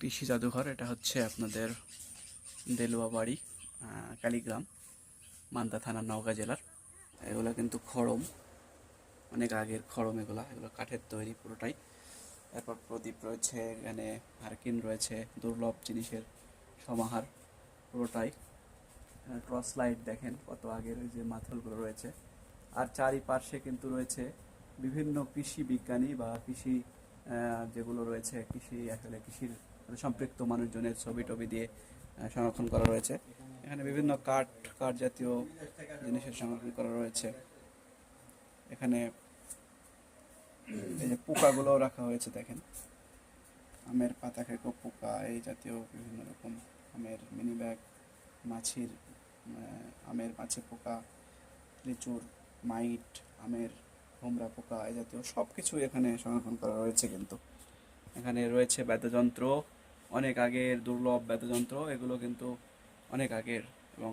কৃষি জাদুঘর, এটা হচ্ছে আপনাদের দেলুয়া বাড়ি কালীগ্রাম মান্দা থানা নওগাঁ জেলার। এগুলো কিন্তু খড়ম, অনেক আগের খড়ম এগুলো এগুলো কাঠের তৈরি পুরোটাই। তারপর প্রদীপ রয়েছে, এখানে হারকিন রয়েছে, দুর্লভ জিনিসের সমাহার পুরোটাই। টর্চ লাইট দেখেন কত আগের ওই যে মাথলগুলো রয়েছে। আর চারিপার্শ্বে কিন্তু রয়েছে বিভিন্ন কৃষি বিজ্ঞানী বা কৃষি যেগুলো রয়েছে, কৃষি, আসলে কৃষির সম্পৃক্ত মানুষজনের ছবি টবি দিয়ে সংরক্ষণ করা রয়েছে। এখানে বিভিন্ন কাঠ কাঠ জাতীয় জিনিসের সংরক্ষণ করা রয়েছে। এখানে এই যে পোকাগুলো রাখা হয়েছে, দেখেন। আমের পাতা, খেকো পোকা, এই জাতীয় বিভিন্ন রকম আমের মিনি ব্যাগ মাছির আমের মাছে পোকা, লিচুর মাইট, আমের হোমরা পোকা, এই জাতীয় সব কিছু এখানে সংরক্ষণ করা রয়েছে কিন্তু। এখানে রয়েছে বাদ্যযন্ত্র। অনেক আগের দুর্লভ বাদ্যযন্ত্র এগুলো কিন্তু অনেক আগের এবং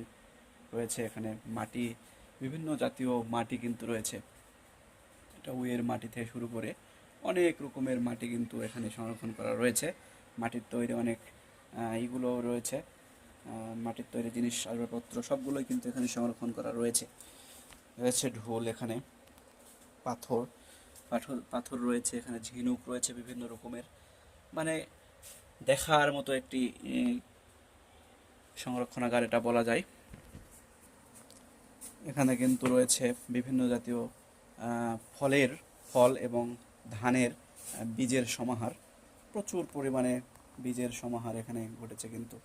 রয়েছে এখানে মাটি, বিভিন্ন জাতীয় মাটি কিন্তু রয়েছে। এটা উয়ের মাটি থেকে শুরু করে অনেক রকমের মাটি কিন্তু এখানে সংরক্ষণ করা রয়েছে। মাটির তৈরি অনেক ইগুলো রয়েছে। মাটির তৈরি জিনিস, আসবাবপত্র সবগুলোই কিন্তু এখানে সংরক্ষণ করা রয়েছে। রয়েছে ঢোল এখানে, পাথর পাথর পাথর রয়েছে এখানে, ঝিনুক রয়েছে বিভিন্ন রকমের। মানে দেখার মতো একটি সংরক্ষণাগার এটা বলা যায়। এখানে কিন্তু রয়েছে বিভিন্ন জাতীয় ফলের, ফল এবং ধানের বীজের সমাহার। প্রচুর পরিমাণে বীজের সমাহার এখানে ঘটেছে কিন্তু।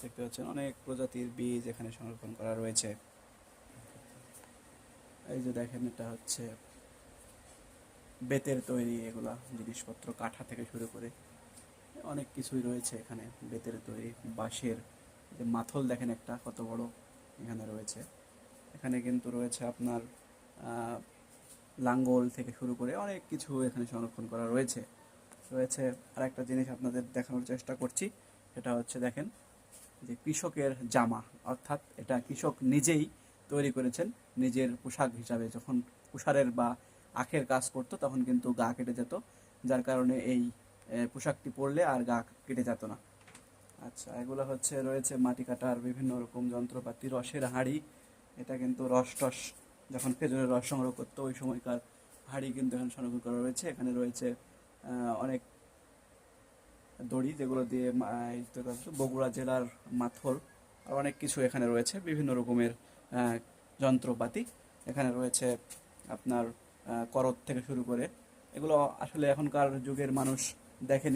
দেখতে পাচ্ছেন অনেক প্রজাতির বীজ এখানে সংরক্ষণ করা রয়েছে। এই যে দেখেন এটা হচ্ছে বেতের তৈরি এগুলা, জিনিসপত্র, কাঠা থেকে শুরু করে অনেক কিছুই রয়েছে এখানে। বেতের তৈরি বাঁশের যে মাথল দেখেন একটা, কত বড় এখানে রয়েছে। এখানে কিন্তু রয়েছে আপনার লাঙ্গল থেকে শুরু করে অনেক কিছু এখানে সংরক্ষণ করা রয়েছে। রয়েছে আর একটা জিনিস আপনাদের দেখানোর চেষ্টা করছি, সেটা হচ্ছে দেখেন যে কৃষকের জামা, অর্থাৎ এটা কৃষক নিজেই তৈরি করেছেন। নিজের পোশাক হিসাবে যখন কুষারের বা আখের কাজ করতো, তখন কিন্তু গা কেটে যেত। যার কারণে এই পোশাকটি পরলে আর গা কেটে যেত না। আচ্ছা এগুলো হচ্ছে রয়েছে মাটি কাটার বিভিন্ন রকম যন্ত্রপাতি, রসের হাঁড়ি। এটা কিন্তু রস টস যখন খেজুরের রস সংগ্রহ করতো, ওই সময়কার হাঁড়ি কিন্তু এখানে সংরক্ষণ করা রয়েছে। এখানে রয়েছে অনেক দড়ি যেগুলো দিয়ে বগুড়া জেলার মাথর আর অনেক কিছু এখানে রয়েছে, বিভিন্ন রকমের যন্ত্রপাতি। এখানে রয়েছে আপনার করত থেকে শুরু করে। এগুলো আসলে এখনকার যুগের মানুষ দেখেনি।